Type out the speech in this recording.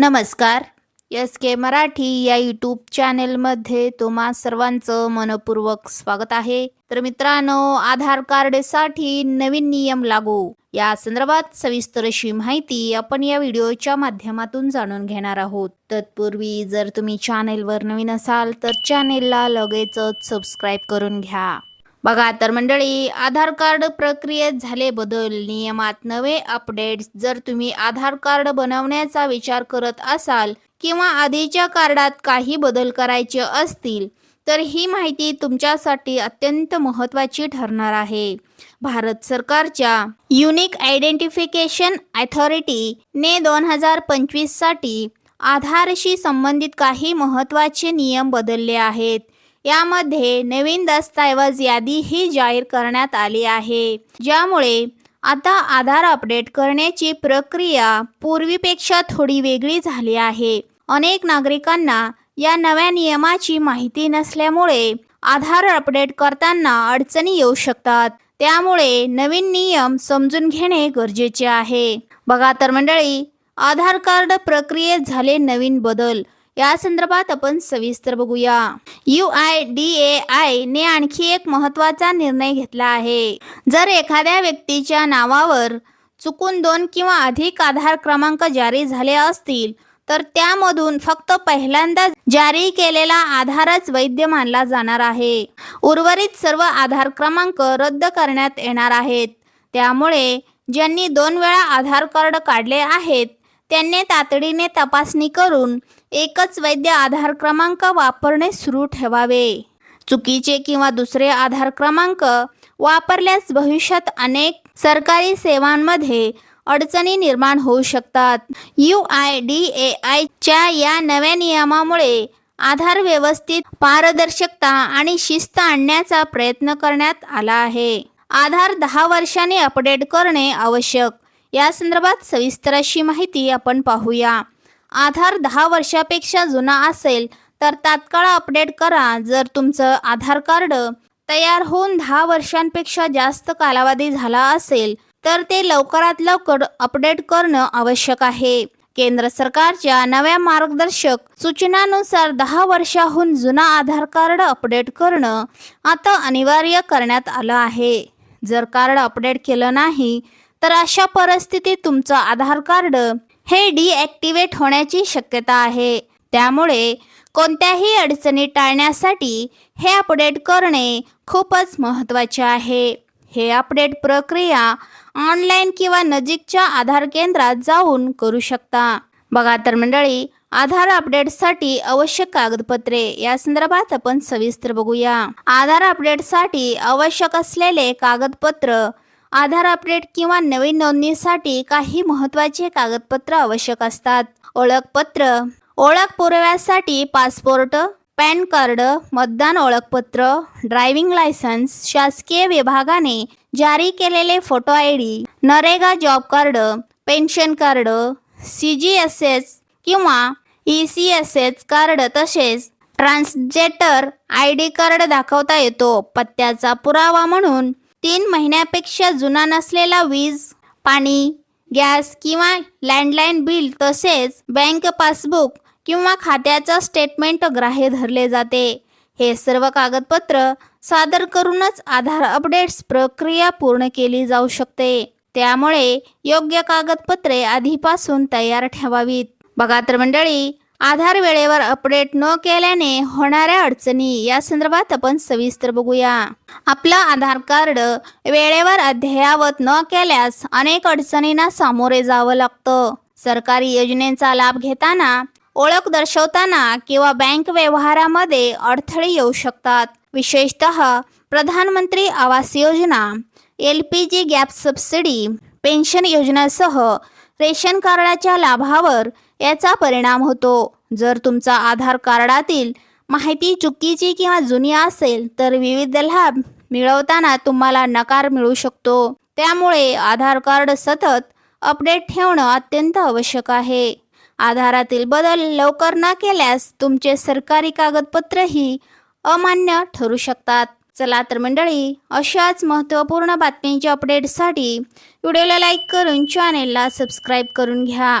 नमस्कार. एस के मराठी या यूट्यूब चॅनेलमध्ये तुम्हा सर्वांचं मनपूर्वक स्वागत आहे. तर मित्रांनो आधार कार्डसाठी नवीन नियम लागू. या संदर्भात सविस्तर अशी माहिती आपण या व्हिडिओच्या माध्यमातून जाणून घेणार आहोत. तत्पूर्वी जर तुम्ही चॅनेलवर नवीन असाल तर चॅनेलला लगेचच सबस्क्राईब करून घ्या. बघा तर मंडळी आधार कार्ड प्रक्रियेत झाले बदल नियमात नवे अपडेट्स जर तुम्ही आधार कार्ड बनवण्याचा विचार करत असाल किंवा आधीच्या कार्डात काही बदल करायचे असतील तर ही माहिती तुमच्यासाठी अत्यंत महत्त्वाची ठरणार आहे. भारत सरकारच्या युनिक आयडेंटिफिकेशन अथॉरिटी ने दोन हजार पंचवीससाठी आधारशी संबंधित काही महत्त्वाचे नियम बदलले आहेत. यामध्ये नवीन दस्तऐवज यादी ही जाहीर करण्यात आली आहे ज्यामुळे आता आधार अपडेट करण्याची प्रक्रिया पूर्वीपेक्षा थोडी वेगळी झाली आहे. अनेक नागरिकांना या नव्या नियमाची माहिती नसल्यामुळे आधार अपडेट करताना अडचणी येऊ शकतात. त्यामुळे नवीन नियम समजून घेणे गरजेचे आहे. बघा तर मंडळी आधार कार्ड प्रक्रियेत झाले नवीन बदल. या संदर्भात आपण सविस्तर बघूया. U I D A I ने आणखी एक महत्त्वाचा निर्णय घेतला आहे. जर एखाद्या व्यक्तीच्या नावावर चुकून दोन किंवा अधिक आधार क्रमांक जारी झाले असतील तर त्यामधून फक्त पहिल्यांदा जारी केलेला आधारच वैध मानला जाणार आहे. उर्वरित सर्व आधार क्रमांक रद्द करण्यात येणार आहेत. त्यामुळे ज्यांनी दोन वेळा आधार कार्ड काढले आहेत त्यांनी तातडीने तपासणी करून एकच वैद्य आधार क्रमांक वापरणे सुरू ठेवावे. चुकीचे किंवा दुसरे आधार क्रमांक वापरल्यास भविष्यात अनेक सरकारी सेवांमध्ये अडचणी निर्माण होऊ शकतात. यू आय डी ए आयच्या या नव्या नियमामुळे आधार व्यवस्थित पारदर्शकता आणि शिस्त आणण्याचा प्रयत्न करण्यात आला आहे. आधार दहा वर्षांनी अपडेट करणे आवश्यक. या संदर्भात सविस्तर अशी माहिती आपण पाहूया. आधार दहा वर्षापेक्षा जुना असेल तर तात्काळ अपडेट करा. जर तुमचं आधार कार्ड तयार होऊन दहा वर्षांपेक्षा जास्त कालावधी झाला असेल तर ते लवकरात लवकर अपडेट करणं आवश्यक आहे. केंद्र सरकारच्या नव्या मार्गदर्शक सूचनानुसार दहा वर्षाहून जुना आधार कार्ड अपडेट करणं आता अनिवार्य करण्यात आलं आहे. जर कार्ड अपडेट केलं नाही तर अशा परिस्थितीत तुमचं आधार कार्ड हे डिॲक्टिवेट होण्याची शक्यता आहे. त्यामुळे कोणत्याही अडचणी टाळण्यासाठी हे अपडेट करणे खूपच महत्त्वाचे आहे. हे अपडेट प्रक्रिया ऑनलाईन किंवा नजीकच्या आधार केंद्रात जाऊन करू शकता. बघा तर मंडळी आधार अपडेटसाठी आवश्यक कागदपत्रे या संदर्भात आपण सविस्तर बघूया. आधार अपडेटसाठी आवश्यक असलेले कागदपत्र आधार अपडेट किंवा नवीन नोंदणीसाठी काही महत्त्वाचे कागदपत्र आवश्यक असतात. ओळखपत्र ओळख पुराव्यासाठी पासपोर्ट पॅन कार्ड मतदान ओळखपत्र ड्रायव्हिंग लायसन्स शासकीय विभागाने जारी केलेले photo I D NREGA job card pension card C G S S किंवा E C S S card तसेच ट्रान्सजेटर आय डी कार्ड दाखवता येतो. पत्त्याचा पुरावा म्हणून तीन महिन्यापेक्षा जुना नसलेला वीज पाणी गॅस किंवा लँडलाईन बिल तसेच बँक पासबुक किंवा खात्याचा स्टेटमेंट ग्राह्य धरले जाते. हे सर्व कागदपत्र सादर करूनच आधार अपडेट्स प्रक्रिया पूर्ण केली जाऊ शकते. त्यामुळे योग्य कागदपत्रे आधीपासून तयार ठेवावीत. बघा तर मंडळी आधार वेळेवर अपडेट न केल्याने होणाऱ्या अडचणी या संदर्भात आपण सविस्तर बघूया. आपलं आधार कार्ड वेळेवर अद्ययावत न केल्यास अनेक अडचणींना सामोरे जावं लागतं. सरकारी योजनेचा लाभ घेताना ओळख दर्शवताना किंवा बँक व्यवहारामध्ये अडथळे येऊ शकतात. विशेषतः प्रधानमंत्री Awas Yojana L P G gap subsidy pension योजनासह ration कार्डाच्या लाभावर याचा परिणाम होतो. जर तुमचा आधार कार्डातील माहिती चुकीची किंवा जुनी असेल तर विविध लाभ मिळवताना तुम्हाला नकार मिळू शकतो. त्यामुळे आधार कार्ड सतत अपडेट ठेवणं अत्यंत आवश्यक आहे. आधारातील बदल लवकर न केल्यास तुमचे सरकारी कागदपत्रही अमान्य ठरू शकतात. चला तर मंडळी अशाच महत्त्वपूर्ण बातम्यांच्या अपडेटसाठी व्हिडिओला लाईक करून चॅनेलला सबस्क्राईब करून घ्या.